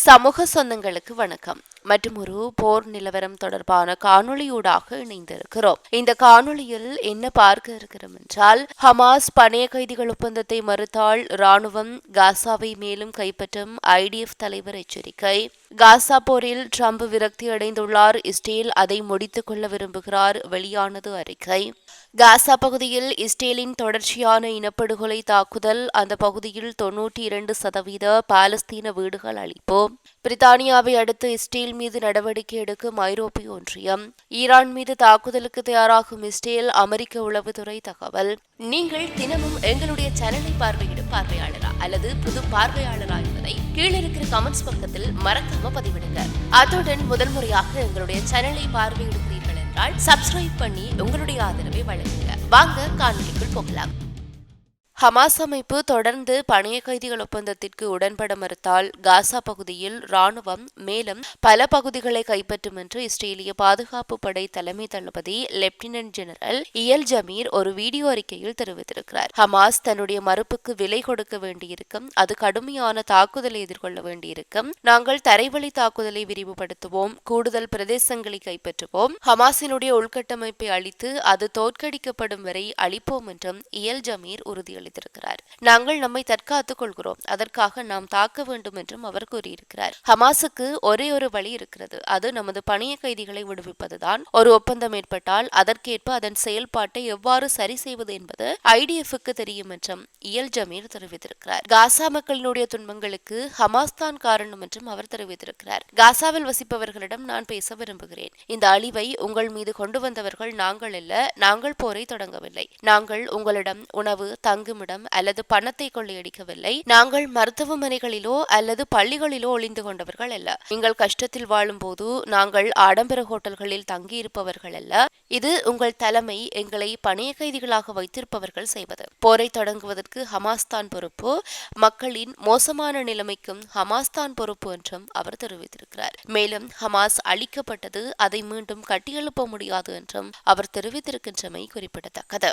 சமூக சொந்தங்களுக்கு வணக்கம். மற்றும் ஒரு போர் நிலவரம் தொடர்பான காணொளியூடாக இணைந்திருக்கிறோம். இந்த காணொளியில் என்ன பார்க்க இருக்கிறோம் என்றால் ஹமாஸ் பணைய கைதிகள் ஒப்பந்தத்தை மறுத்தால் ராணுவம் காசாவை மேலும் கைப்பற்றும் ஐடிஎஃப் தலைவர் எச்சரிக்கை. காசா போரில் ட்ரம்ப் விரக்தி அடைந்துள்ளார். இஸ்ரேல் அதை முடித்துக் கொள்ள விரும்புகிறார். வெளியானது அறிக்கை. காசா பகுதியில் இஸ்ரேலின் தொடர்ச்சியான இனப்படுகொலை தாக்குதல். அந்த பகுதியில் தொன்னூற்றி இரண்டு சதவீத பாலஸ்தீன வீடுகள் அளிப்பு பிரித்தானியாவை அடுத்து இஸ்ரேல் மீது நடவடிக்கை எடுக்கும் ஐரோப்பிய ஒன்றியம். ஈரான் மீது தாக்குதலுக்கு தயாராகும் இஸ்ரேல் அமெரிக்க உளவுத்துறை தகவல். நீங்கள் தினமும் எங்களுடைய சேனலை பார்வையிடும் பார்வையாளரா அல்லது புது பார்வையாளரா என்பதை கீழே இருக்கிற கமெண்ட்ஸ் பக்கத்தில் மறக்காம பதிவிடுங்க. அத்துடன் முதல் முறையாக எங்களுடைய சேனலை பார்வையிடுகிறீர்கள் என்றால் சப்ஸ்கிரைப் பண்ணி உங்களுடைய ஆதரவை வழங்குங்க. வாங்க காணொலிக்குள் போகலாம். ஹமாஸ் அமைப்பு தொடர்ந்து பணைய கைதிகள் ஒப்பந்தத்திற்கு உடன்பட மறுத்தால் காசா பகுதியில் ராணுவம் மேலும் பல பகுதிகளை கைப்பற்றும் என்று இஸ்ரேலிய பாதுகாப்பு படை தலைமை தளபதி லெப்டினன்ட் ஜெனரல் இயல் ஜமீர் ஒரு வீடியோ அறிக்கையில் தெரிவித்திருக்கிறார். ஹமாஸ் தன்னுடைய மறுப்புக்கு விலை கொடுக்க வேண்டியிருக்கும் அது கடுமையான தாக்குதலை எதிர்கொள்ள வேண்டியிருக்கும். நாங்கள் தரைவழி தாக்குதலை விரிவுபடுத்துவோம் கூடுதல் பிரதேசங்களை கைப்பற்றுவோம். ஹமாஸினுடைய உள்கட்டமைப்பை அளித்து அது தோற்கடிக்கப்படும் வரை அளிப்போம் என்றும் இயல் ஜமீர் உறுதியளித்தார். தெரிவித்திருக்கிறார் நாங்கள் நம்மை தற்காத்துக் கொள்கிறோம். அதற்காக நாம் தாக்க வேண்டும் என்றும் அவர் கூறியிருக்கிறார். ஹமாஸுக்கு ஒரே ஒரு வழி இருக்கிறது. அது நமது பணிய கைதிகளை விடுவிப்பதுதான். ஒரு ஒப்பந்தம் ஏற்பட்டால் அதற்கேற்ப அதன் செயல்பாட்டை எவ்வாறு சரி செய்வது என்பது ஐடிஎஃப்க்கு தெரியும் என்றும் இயல் ஜமீர் தெரிவித்திருக்கிறார். காசா மக்களினுடைய துன்பங்களுக்கு ஹமாஸ் தான் காரணம் என்றும் அவர் தெரிவித்திருக்கிறார். காசாவில் வசிப்பவர்களிடம் நான் பேச விரும்புகிறேன். இந்த அழிவை உங்கள் மீது கொண்டு வந்தவர்கள் நாங்கள் அல்ல. நாங்கள் போரை தொடங்கவில்லை. நாங்கள் உங்களிடம் உணவு தங்கும் தங்குமிடம் அல்லது பணத்தை கொள்ளையடிக்கவில்லை. நாங்கள் மருத்துவமனைகளிலோ அல்லது பள்ளிகளிலோ ஒளிந்து கொண்டவர்கள் அல்ல. நீங்கள் கஷ்டத்தில் வாழும் போது நாங்கள் ஆடம்பர ஹோட்டல்களில் தங்கியிருப்பவர்கள் அல்ல. இது உங்கள் தலைமை எங்களை பணைய கைதிகளாக வைத்திருப்பவர்கள் செய்வது. போரை தொடங்குவதற்கு ஹமாஸ் தான் பொறுப்பு. மக்களின் மோசமான நிலைமைக்கும் ஹமாஸ் தான் பொறுப்பு என்றும் அவர் தெரிவித்திருக்கிறார். மேலும் ஹமாஸ் அழிக்கப்பட்டது அதை மீண்டும் கட்டியெழுப்ப முடியாது என்றும் அவர் தெரிவித்திருக்கின்றமை குறிப்பிடத்தக்கது.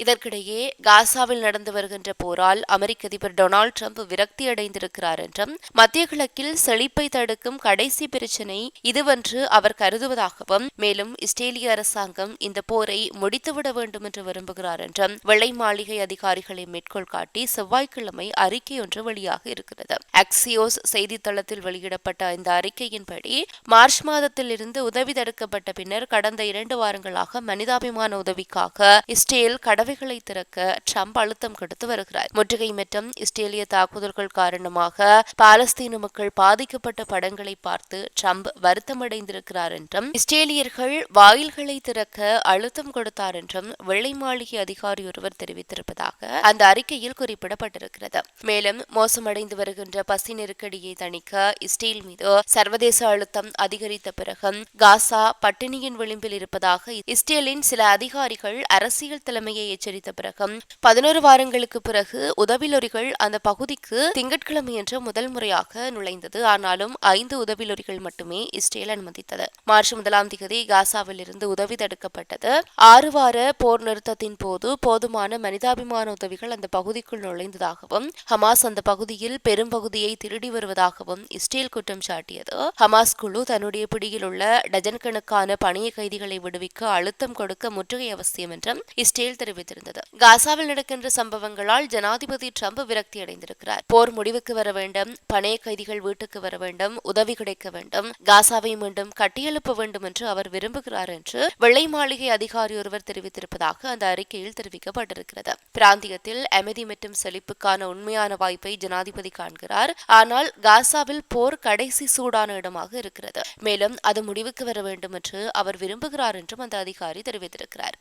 இதற்கிடையே காசாவில் நடந்து வருகின்ற போரால் அமெரிக்க அதிபர் டொனால்டு டிரம்ப் விரக்தி அடைந்திருக்கிறார் என்றும் மத்திய கிழக்கில் செழிப்பை தடுக்கும் கடைசி பிரச்சினை இதுவென்று அவர் கருதுவதாகவும் மேலும் இஸ்ரேலிய அரசாங்கம் இந்த போரை முடித்துவிட வேண்டும் என்று விரும்புகிறார் என்றும் வெள்ளை மாளிகை அதிகாரிகளை மேற்கோள் காட்டி செவ்வாய்க்கிழமை அறிக்கை ஒன்று வெளியாக இருக்கிறது. அக்சியோஸ் செய்தித்தளத்தில் வெளியிடப்பட்ட இந்த அறிக்கையின்படி மார்ச் மாதத்தில் இருந்து உதவி தடுக்கப்பட்ட பின்னர் கடந்த இரண்டு வாரங்களாக மனிதாபிமான உதவிக்காக இஸ்ரேல் கடவை கதவைகளை திறக்க ட்ரம்ப் அழுத்தம் கொடுத்து வருகிறார். முற்றுகை மற்றும் இஸ்ரேலிய தாக்குதல்கள் காரணமாக பாலஸ்தீன மக்கள் பாதிக்கப்பட்ட படங்களை பார்த்து ட்ரம்ப் வருத்தமடைந்திருக்கிறார் என்றும் இஸ்ரேலியர்கள் வாயில்களை திறக்க அழுத்தம் கொடுத்தார் என்றும் வெள்ளை மாளிகை அதிகாரி ஒருவர் தெரிவித்திருப்பதாக அந்த அறிக்கையில் குறிப்பிடப்பட்டிருக்கிறது. மேலும் மோசமடைந்து வருகின்ற பசி நெருக்கடியை தணிக்க இஸ்ரேல் மீது சர்வதேச அழுத்தம் அதிகரித்த பிறகு காசா பட்டினியின் விளிம்பில் இருப்பதாக இஸ்ரேலின் சில அதிகாரிகள் அரசியல் தலைமையை எச்சரித்த பிறகும் பதினோரு வாரங்களுக்கு பிறகு உதவிலொறிகள் அந்த பகுதிக்கு திங்கட்கிழமையன்று முதல் முறையாக நுழைந்தது. ஆனாலும் ஐந்து உதவிலொறிகள் மட்டுமே இஸ்ரேல் அனுமதித்தது. மார்ச் முதலாம் தேதி காசாவில் இருந்து உதவி தடுக்கப்பட்டது. ஆறு வார போர் நிறுத்தத்தின் போது போதுமான மனிதாபிமான உதவிகள் அந்த பகுதிக்குள் நுழைந்ததாகவும் ஹமாஸ் அந்த பகுதியில் பெரும்பகுதியை திருடி வருவதாகவும் இஸ்ரேல் குற்றம் சாட்டியது. ஹமாஸ் குழு தன்னுடைய பிடியில் உள்ள டஜன் கணக்கான பணிய கைதிகளை விடுவிக்க அழுத்தம் கொடுக்க முற்றுகை அவசியம் என்றும் இஸ்ரேல் தெரிவித்தது. தெரிவித்திருந்தது. காசாவில் நடக்கின்ற சம்பவங்களால் ஜனாதிபதி ட்ரம்ப் விரக்தி அடைந்திருக்கிறார். போர் முடிவுக்கு வர வேண்டும் பணைய கைதிகள் வீட்டுக்கு வர வேண்டும் உதவி கிடைக்க வேண்டும் காசாவை மீண்டும் கட்டியெழுப்ப வேண்டும் என்று அவர் விரும்புகிறார் என்று வெள்ளை மாளிகை அதிகாரி ஒருவர் தெரிவித்திருப்பதாக அந்த அறிக்கையில் தெரிவிக்கப்பட்டிருக்கிறது. பிராந்தியத்தில் அமைதி மற்றும் செழிப்புக்கான உண்மையான வாய்ப்பை ஜனாதிபதி காண்கிறார். ஆனால் காசாவில் போர் கடைசி சூடான இடமாக இருக்கிறது. மேலும் அது முடிவுக்கு வர வேண்டும் என்று அவர் விரும்புகிறார் என்றும் அந்த அதிகாரி தெரிவித்திருக்கிறார்.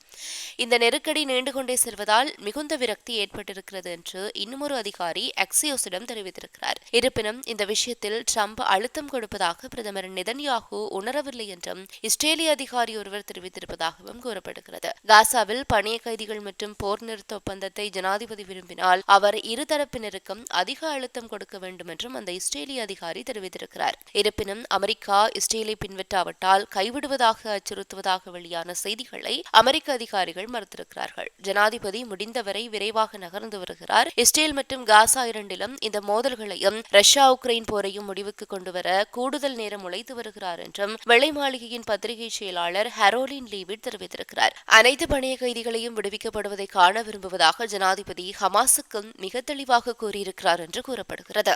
இந்த நெருக்கடி நீண்டு கொண்டே செல்வதால் மிகுந்த விரக்தி ஏற்பட்டிருக்கிறது என்று இன்னுமொரு அதிகாரி அக்சியோஸிடம் தெரிவித்திருக்கிறார். இருப்பினும் இந்த விஷயத்தில் ட்ரம்ப் அழுத்தம் கொடுப்பதாக பிரதமர் நிதன்யாகு உணரவில்லை என்றும் இஸ்ரேலிய அதிகாரி ஒருவர் தெரிவித்திருப்பதாகவும் கூறப்படுகிறது. காசாவில் பணிய கைதிகள் மற்றும் போர் நிறுத்த ஒப்பந்தத்தை ஜனாதிபதி விரும்பினால் அவர் இருதரப்பினருக்கும் அதிக அழுத்தம் கொடுக்க வேண்டும் என்றும் அந்த இஸ்ரேலிய அதிகாரி தெரிவித்திருக்கிறார். இருப்பினும் அமெரிக்கா இஸ்ரேலை பின்பற்றாவிட்டால் கைவிடுவதாக அச்சுறுத்துவதாக வெளியான செய்திகளை அமெரிக்க அதிகாரிகள் மறுத்திருக்கிறார்கள். ஜனாதிபதி முடிந்தவரை விரைவாக நகர்ந்து வருகிறார். இஸ்ரேல் மற்றும் காசா இரண்டிலும் இந்த மோதல்களையும் ரஷ்யா உக்ரைன் போரையும் முடிவுக்கு கொண்டுவர கூடுதல் நேரம் உழைத்து வருகிறார் என்றும் வெள்ளை மாளிகையின் பத்திரிகை செயலாளர் ஹரோலின் லீவிட் தெரிவித்திருக்கிறார். அனைத்து பணைய கைதிகளையும் விடுவிக்கப்படுவதை காண விரும்புவதாக ஜனாதிபதி ஹமாஸுக்கும் மிக தெளிவாக கூறியிருக்கிறார் என்று கூறப்படுகிறது.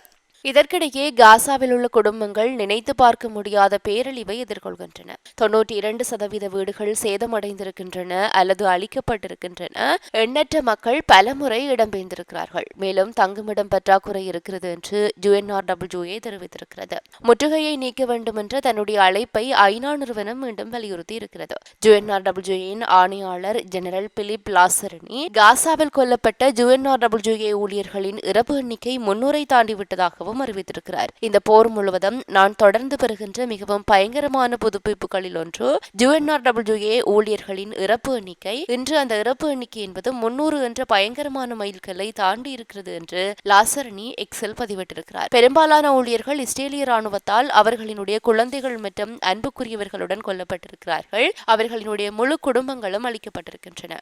இதற்கிடையே காசாவில் உள்ள குடும்பங்கள் நினைத்து பார்க்க முடியாத பேரழிவை எதிர்கொள்கின்றன. தொன்னூற்றி இரண்டு சதவீத வீடுகள் சேதமடைந்திருக்கின்றன அல்லது அழிக்கப்பட்டிருக்கின்றன. எண்ணற்ற மக்கள் பலமுறை இடம்பெயர்ந்திருக்கிறார்கள். மேலும் தங்குமிடம் பற்றாக்குறை இருக்கிறது என்று யுஎன்ஆர்டபிள்யூஏ தெரிவித்திருக்கிறது. முற்றுகையை நீக்க வேண்டும் என்ற தன்னுடைய அழைப்பை ஐநா நிறுவனம் மீண்டும் வலியுறுத்தி இருக்கிறது யுஎன்ஆர்டபிள்யூஏயின் ஆணையாளர் ஜெனரல் பிலிப் லாசரணி காசாவில் கொல்லப்பட்ட யுஎன்ஆர்டபிள்யூஏ ஊழியர்களின் இறப்பு எண்ணிக்கை முன்னூரை தாண்டிவிட்டதாகவும் எனவும் அறிவித்திருக்கிறார். இந்த போர் முழுவதும் நான் தொடர்ந்து பெறுகின்ற மிகவும் பயங்கரமான புதுப்பிப்புகளில் ஒன்று யுஎன்ஆர்டபிள்யூஏ ஊழியர்களின் இறப்பு எண்ணிக்கை. இன்று அந்த இறப்பு எண்ணிக்கை என்பது முன்னூறு என்ற பயங்கரமான மைல்கல்லை தாண்டி இருக்கிறது என்று லாசரணி எக்ஸல் பதிவிட்டிருக்கிறார். பெரும்பாலான ஊழியர்கள் இஸ்ரேலிய ராணுவத்தால் அவர்களினுடைய குழந்தைகள் மற்றும் அன்புக்குரியவர்களுடன் கொல்லப்பட்டிருக்கிறார்கள். அவர்களினுடைய முழு குடும்பங்களும் அளிக்கப்பட்டிருக்கின்றன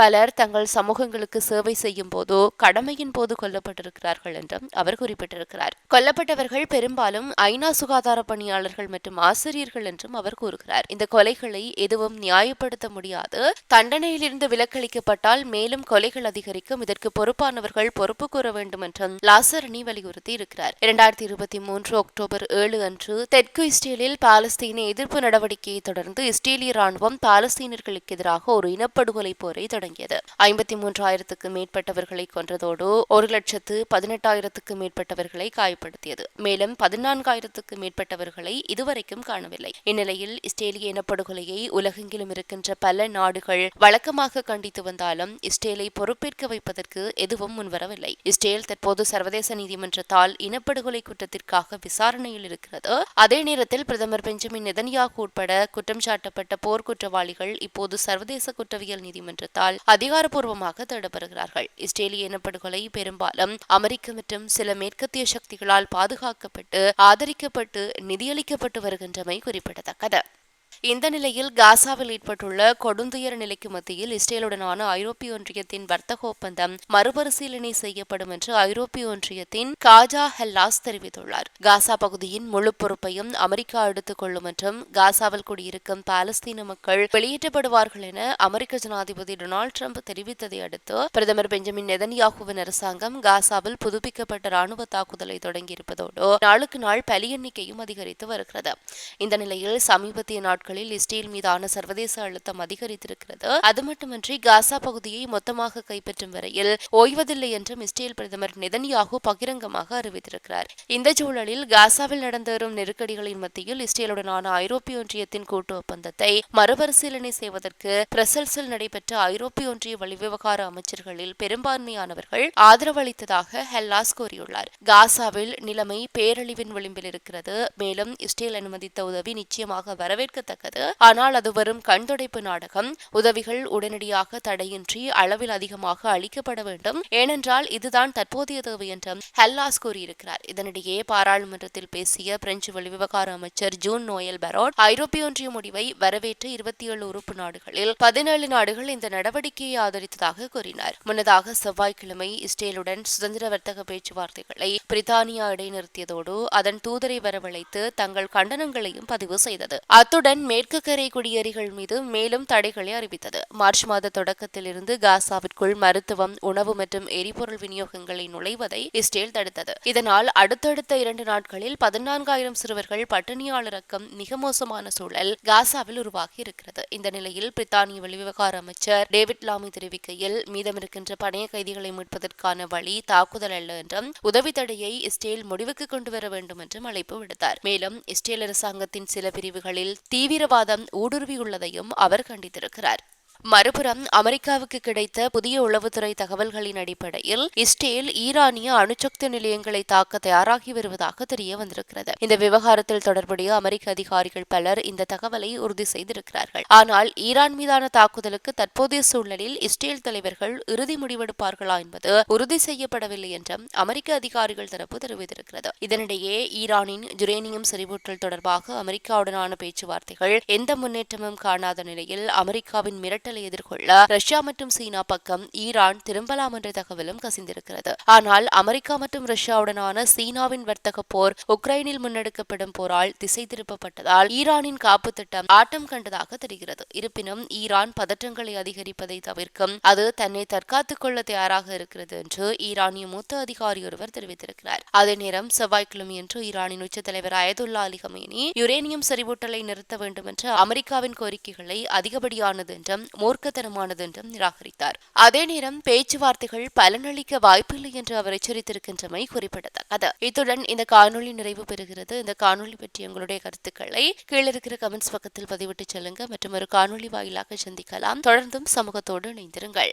பலர் தங்கள் சமூகங்களுக்கு சேவை செய்யும் போதோ கடமையின் போது கொல்லப்பட்டிருக்கிறார்கள் என்றும் அவர் குறிப்பிட்டிருக்கிறார். கொல்லப்பட்டவர்கள் பெரும்பாலும் ஐநா சுகாதார பணியாளர்கள் மற்றும் ஆசிரியர்கள் என்றும் அவர் கூறுகிறார். இந்த கொலைகளை எதுவும் நியாயப்படுத்த முடியாது. தண்டனையிலிருந்து விலக்களிக்கப்பட்டால் மேலும் கொலைகள் அதிகரிக்கும். இதற்கு பொறுப்பானவர்கள் பொறுப்பு கூற வேண்டும் என்றும் லாசரணி வலியுறுத்தி இருக்கிறார். இரண்டாயிரத்தி இருபத்தி மூன்று அக்டோபர் ஏழு அன்று தெற்கு இஸ்ரேலில் பாலஸ்தீன எதிர்ப்பு நடவடிக்கையை தொடர்ந்து இஸ்ரேலிய ராணுவம் பாலஸ்தீனர்களுக்கு எதிராக ஒரு இனப்படுகொலை போரை தொடங்கியது. ஐம்பத்தி மூன்றாயிரத்துக்கு மேற்பட்டவர்களை கொன்றதோடு ஒரு லட்சத்து பதினெட்டாயிரத்துக்கு மேற்பட்டவர்களை காய காயப்படுத்தியது மேலும் பதினான்காயிரத்துக்கு மேற்பட்டவர்களை இதுவரைக்கும் காணவில்லை. இந்நிலையில் இஸ்ரேலிய இனப்படுகொலையை உலகெங்கிலும் இருக்கின்ற பல நாடுகள் வழக்கமாக கண்டித்து வந்தாலும் இஸ்ரேலை பொறுப்பேற்க வைப்பதற்கு எதுவும் முன்வரவில்லை. இஸ்ரேல் தற்போது சர்வதேச நீதிமன்றத்தால் இனப்படுகொலை குற்றத்திற்காக விசாரணையில் இருக்கிறது. அதே நேரத்தில் பிரதமர் பெஞ்சமின் நெதன்யாகு உட்பட குற்றம் சாட்டப்பட்ட போர் குற்றவாளிகள் இப்போது சர்வதேச குற்றவியல் நீதிமன்றத்தால் அதிகாரப்பூர்வமாக தேடப்படுகிறார்கள். இஸ்ரேலிய இனப்படுகொலை பெரும்பாலும் அமெரிக்க மற்றும் சில மேற்கத்திய சக்தி சக்திகளால் பாதுகாக்கப்பட்டு ஆதரிக்கப்பட்டு நிதியளிக்கப்பட்டு வருகின்றமை குறிப்பிடத்தக்கது. இந்த நிலையில் காசாவில் ஏற்பட்டுள்ள கொடுந்துயர நிலைக்கு மத்தியில் இஸ்ரேலுடனான ஐரோப்பிய ஒன்றியத்தின் வர்த்தக ஒப்பந்தம் மறுபரிசீலனை செய்யப்படும் என்று ஐரோப்பிய ஒன்றியத்தின் காஜா ஹெல்லாஸ் தெரிவித்துள்ளார். காசா பகுதியின் முழு பொறுப்பையும் அமெரிக்கா எடுத்துக் கொள்ளும் என்றும் காசாவில் குடியிருக்கும் பாலஸ்தீன மக்கள் வெளியேற்றப்படுவார்கள் என அமெரிக்க ஜனாதிபதி டொனால்டு டிரம்ப் தெரிவித்ததை அடுத்து பிரதமர் பெஞ்சமின் நெதன்யாகுவின் அரசாங்கம் காசாவில் புதுப்பிக்கப்பட்ட ராணுவ தாக்குதலை தொடங்கியிருப்பதோடு நாளுக்கு நாள் பலி எண்ணிக்கையும் அதிகரித்து வருகிறது. இந்த நிலையில் சமீபத்திய நாட்கள் நாட்களில் இஸ்ரேல் மீதான சர்வதேச அழுத்தம் அதிகரித்திருக்கிறது. அது மட்டுமின்றி காசா பகுதியை மொத்தமாக கைப்பற்றும் வரையில் ஓய்வதில்லை என்றும் இஸ்ரேல் பிரதமர் நெதன்யாகு பகிரங்கமாக அறிவித்திருக்கிறார். இந்த சூழலில் காசாவில் நடந்து வரும் நெருக்கடிகளின் மத்தியில் இஸ்ரேலுடனான ஐரோப்பிய ஒன்றியத்தின் கூட்டு ஒப்பந்தத்தை மறுபரிசீலனை செய்வதற்கு பிரசல்ஸில் நடைபெற்ற ஐரோப்பிய ஒன்றிய வெளிவிவகார அமைச்சர்களில் பெரும்பான்மையானவர்கள் ஆதரவளித்ததாக ஹெல்லாஸ் கூறியுள்ளார். காசாவில் நிலைமை பேரழிவின் விளிம்பில் இருக்கிறது. மேலும் இஸ்ரேல் அனுமதித்த உதவி நிச்சயமாக வரவேற்கத்தக்க குறிப்பிடத்தக்கது ஆனால் அது வரும் கண்துடைப்பு நாடகம். உதவிகள் உடனடியாக தடையின்றி அளவில் அதிகமாக அளிக்கப்பட வேண்டும். ஏனென்றால் இதுதான் தற்போதைய தேவை என்றும் ஹெல்லாஸ் கூறியிருக்கிறார். இதனிடையே பாராளுமன்றத்தில் பேசிய பிரெஞ்சு வெளிவிவகார அமைச்சர் ஜூன் நோயல் பரோட் ஐரோப்பிய ஒன்றிய முடிவை வரவேற்று இருபத்தி ஏழு உறுப்பு நாடுகளில் பதினேழு நாடுகள் இந்த நடவடிக்கையை ஆதரித்ததாக கூறினார். முன்னதாக செவ்வாய்க்கிழமை இஸ்ரேலுடன் சுதந்திர வர்த்தக பேச்சுவார்த்தைகளை பிரித்தானியா இடைநிறுத்தியதோடு அதன் தூதரை வரவழைத்து தங்கள் கண்டனங்களையும் பதிவு செய்தது. அத்துடன் மேற்கு கரை குடியேறிகள் மீது மேலும் தடைகளை அறிவித்தது. மார்ச் மாத தொடக்கத்திலிருந்து காசாவிற்குள் மருத்துவம் உணவு மற்றும் எரிபொருள் விநியோகங்களை நுழைவதை இஸ்ரேல் தடுத்தது. இதனால் அடுத்தடுத்த இரண்டு நாட்களில் பதினான்காயிரம் சிறுவர்கள் பட்டினியாளரக்கம் மிக மோசமான சூழல் காசாவில் உருவாகி இருக்கிறது. இந்த நிலையில் பிரித்தானிய வெளிவிவகார அமைச்சர் டேவிட் லாமி தெரிவிக்கையில் மீதமிருக்கின்ற பணைய கைதிகளை மீட்பதற்கான வழி தாக்குதல் அல்ல என்றும் உதவி தடையை இஸ்ரேல் முடிவுக்கு கொண்டு வர வேண்டும் என்றும் அழைப்பு விடுத்தார். மேலும் இஸ்ரேல் அரசாங்கத்தின் சில பிரிவுகளில் தீவிர தீவிரவாதம் ஊடுருவியுள்ளதையும் அவர் கண்டித்திருக்கிறார். மறுபுறம் அமெரிக்காவுக்கு கிடைத்த புதிய உளவுத்துறை தகவல்களின் அடிப்படையில் இஸ்ரேல் ஈரானிய அணுசக்தி நிலையங்களை தாக்க தயாராகி வருவதாக தெரிய வந்திருக்கிறது. இந்த விவகாரத்தில் தொடர்புடைய அமெரிக்க அதிகாரிகள் பலர் இந்த தகவலை உறுதி செய்திருக்கிறார்கள். ஆனால் ஈரான் மீதான தாக்குதலுக்கு தற்போதைய சூழலில் இஸ்ரேல் தலைவர்கள் இறுதி முடிவெடுப்பார்களா என்பது உறுதி செய்யப்படவில்லை என்றும் அமெரிக்க அதிகாரிகள் தரப்பு தெரிவித்திருக்கிறது. இதனிடையே ஈரானின் ஜுரேனியம் செறிவூட்டல் தொடர்பாக அமெரிக்காவுடனான பேச்சுவார்த்தைகள் எந்த முன்னேற்றமும் காணாத நிலையில் அமெரிக்காவின் மிரட்டல் மிரட்டலை எதிர்கொள்ள ரஷ்யா மற்றும் சீனா பக்கம் ஈரான் திரும்பலாம் என்ற தகவலும் கசிந்திருக்கிறது. ஆனால் அமெரிக்கா மற்றும் ரஷ்யாவுடனான சீனாவின் வர்த்தக போர் உக்ரைனில் முன்னெடுக்கப்படும் போரால் திசை திருப்பப்பட்டதால் ஈரானின் காப்பு திட்டம் ஆட்டம் கண்டதாக தெரிகிறது. இருப்பினும் ஈரான் பதற்றங்களை அதிகரிப்பதை தவிர்க்கும் அது தன்னை தற்காத்துக் கொள்ள தயாராக இருக்கிறது என்று ஈரானிய மூத்த அதிகாரி ஒருவர் தெரிவித்திருக்கிறார். அதே நேரம் செவ்வாய்க்கிழமையன்று ஈரானின் உச்ச தலைவர் அயதுல்லா அலி கமேனி யுரேனியம் செறிவூட்டலை நிறுத்த வேண்டும் என்ற அமெரிக்காவின் கோரிக்கைகளை அதிகப்படியானது என்றும் மூர்க்கத்தனமானது என்றும் நிராகரித்தார். அதே நேரம் பேச்சுவார்த்தைகள் பலனளிக்க வாய்ப்பில்லை என்று அவர் எச்சரித்திருக்கின்றமை குறிப்பிடத்தக்கது. இத்துடன் இந்த காணொளி நிறைவு பெறுகிறது. இந்த காணொளி பற்றி உங்களுடைய கருத்துக்களை கீழிருக்கிற கமெண்ட்ஸ் பக்கத்தில் பதிவிட்டு செல்லுங்க மற்றும் ஒரு காணொளி வாயிலாக சந்திக்கலாம். தொடர்ந்தும் சமூகத்தோடு இணைந்திருங்கள்.